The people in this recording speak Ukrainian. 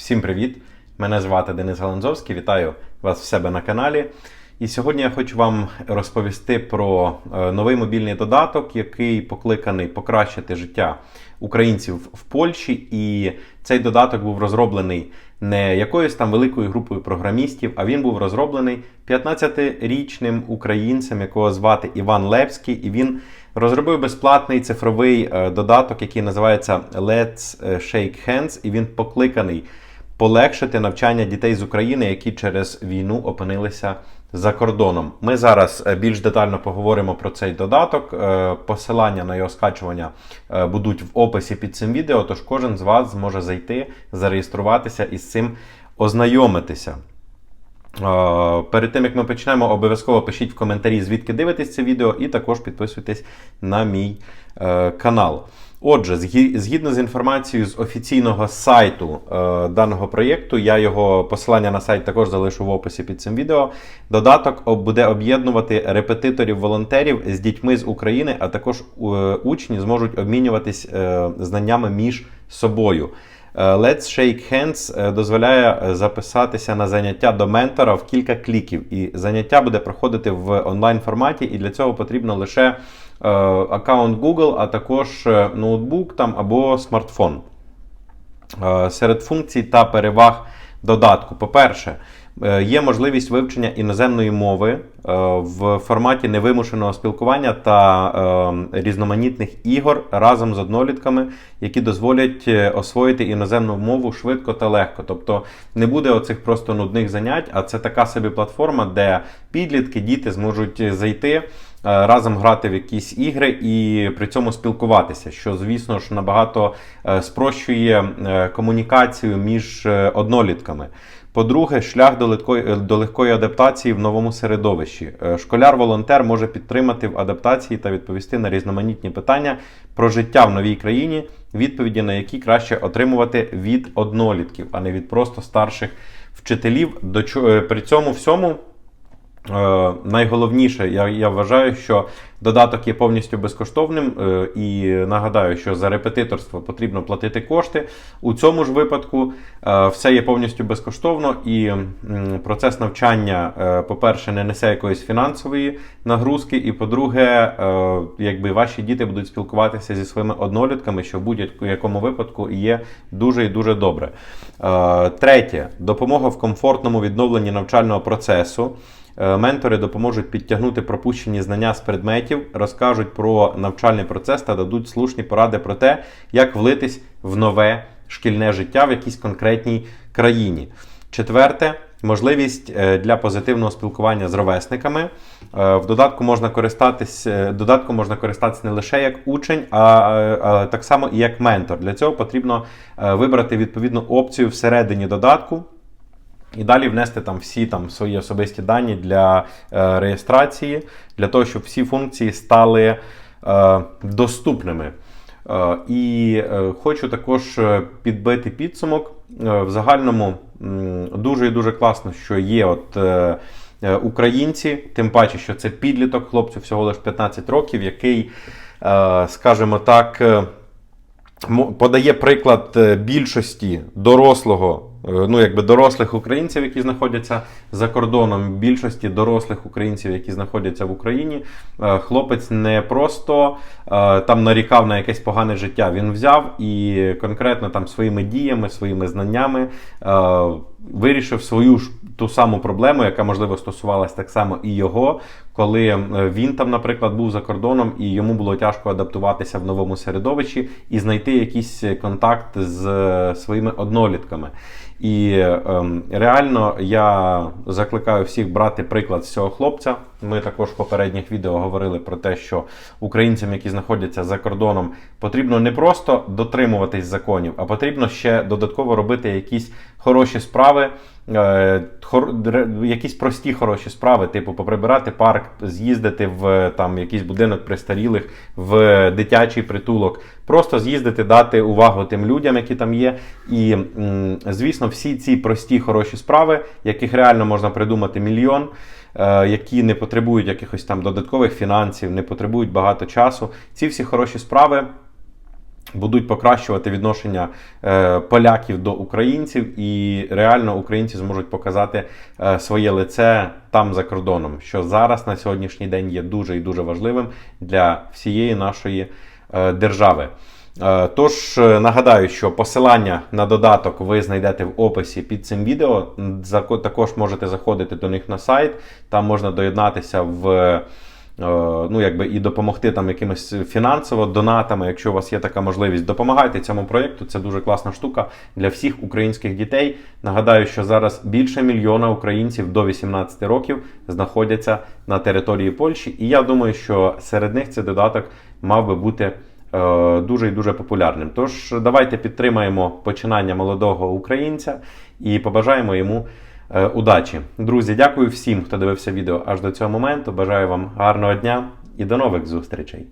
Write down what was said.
Всім привіт! Мене звати Денис Галанзовський. Вітаю вас в себе на каналі. І сьогодні я хочу вам розповісти про е, новий мобільний додаток, який покликаний покращити життя українців в Польщі. І цей додаток був розроблений не якоюсь там великою групою програмістів, а він був розроблений 15-річним українцем, якого звати Іван Левський, і він розробив безплатний цифровий е, додаток, який називається Let's Shake Hands, і він покликаний полегшити навчання дітей з України, які через війну опинилися за кордоном. Ми зараз е, більш детально поговоримо про цей додаток. Е, Посилання на його скачування е, будуть в описі під цим відео, тож кожен з вас зможе зайти, зареєструватися і з цим ознайомитися. Перед тим як ми почнемо, обов'язково пишіть в коментарі, звідки дивитесь це відео, і також підписуйтесь на мій канал. Отже, згідно з інформацією з офіційного сайту е, даного проєкту, я його посилання на сайт також залишу в описі під цим відео. Додаток буде об'єднувати репетиторів-волонтерів з дітьми з України, а також е, учні зможуть обмінюватись е, знаннями між собою. Е, Let's Shake Hands е, дозволяє е, записатися на заняття до ментора в кілька кліків. І заняття буде проходити в онлайн форматі, і для цього потрібно лише аккаунт Google, а також ноутбук там або смартфон. Серед функцій та переваг додатку. По-перше, є можливість вивчення іноземної мови е, в форматі невимушеного спілкування та е, різноманітних ігор разом з однолітками, які дозволять е, освоїти іноземну мову швидко та легко. Тобто не буде оцих просто нудних занять, а це така собі платформа, де підлітки, діти зможуть зайти. е, Разом грати в якісь ігри і при цьому спілкуватися, що, звісно ж, набагато е, спрощує е, комунікацію між е, однолітками. По-друге, шлях до легкої, до легкої адаптації в новому середовищі. Е, Школяр-волонтер може підтримати в адаптації та відповісти на різноманітні питання про життя в новій країні, відповіді на які краще отримувати від однолітків, а не від просто старших вчителів. До е, при цьому всьому Е, найголовніше, я, я вважаю, що додаток є повністю безкоштовним, е, і нагадаю, що за репетиторство потрібно платити кошти. У цьому ж випадку е, все є повністю безкоштовно, і процес навчання, по-перше, не несе якоїсь фінансової нагрузки, і по-друге, якби ваші діти будуть спілкуватися зі своїми однолітками, що в будь-якому випадку є дуже і дуже добре. Третє допомога в комфортному відновленні навчального процесу. Е, Ментори допоможуть підтягнути пропущені знання з предметів, розкажуть про навчальний процес та дадуть слушні поради про те, як влитись в нове шкільне життя в якійсь конкретній країні. Четверте можливість е, для позитивного спілкування з ровесниками. Е, В додатку можна користатись, додатком можна користатися не лише як учень, а, а так само і як ментор. Для цього потрібно вибрати відповідну опцію всередині додатку. І далі внести там всі там свої особисті дані для е, реєстрації, для того, щоб всі функції стали е, доступними. Е, і е, хочу також е, підбити підсумок. Е, в загальному м, дуже і дуже класно, що є от. Е, е, Українці, тим паче, що це підліток, хлопцю всього лише 15 років, який, е, скажімо так, е, подає приклад більшості дорослого, ну якби дорослих українців, які знаходяться за кордоном, більшості дорослих українців, які знаходяться в Україні. Е, Хлопець не просто е, там нарікав на якесь погане життя. Він взяв і конкретно там своїми діями, своїми знаннями е, вирішив свою ж ту саму проблему, яка можливо стосувалась так само і його, коли е, він там, наприклад, був за кордоном і йому було тяжко адаптуватися в новому середовищі і знайти якийсь контакт з е, своїми однолітками. І ем, реально я закликаю всіх брати приклад з цього хлопця. Ми також в попередніх відео говорили про те, що українцям, які знаходяться за кордоном, потрібно не просто дотримуватись законів, а потрібно ще додатково робити якісь хороші справи, хор, якісь прості хороші справи, типу поприбирати парк, з'їздити в там якийсь будинок престарілих, в дитячий притулок, просто з'їздити, дати увагу тим людям, які там є. І звісно, всі ці прості хороші справи, яких реально можна придумати мільйон. е, Які не потребують якихось там додаткових фінансів, не потребують багато часу. Ці всі хороші справи будуть покращувати відношення е, поляків до українців, і реально українці зможуть показати е, своє лице там за кордоном, що зараз на сьогоднішній день є дуже і дуже важливим для всієї нашої е, держави. Тож нагадаю, що посилання на додаток ви знайдете в описі під цим відео. Також можете заходити до них на сайт, там можна доєднатися в. Е, Ну, якби і допомогти там якимось фінансово донатами, якщо у вас є така можливість, допомагайте цьому проєкту. Це дуже класна штука для всіх українських дітей. Нагадаю, що зараз більше мільйона українців до 18 років знаходяться на території Польщі, і я думаю, що серед них цей додаток мав би бути е, дуже і дуже популярним. Тож давайте підтримаємо починання молодого українця і побажаємо йому удачі. Друзі, дякую всім, хто дивився відео аж до цього моменту. Бажаю вам гарного дня і до нових зустрічей.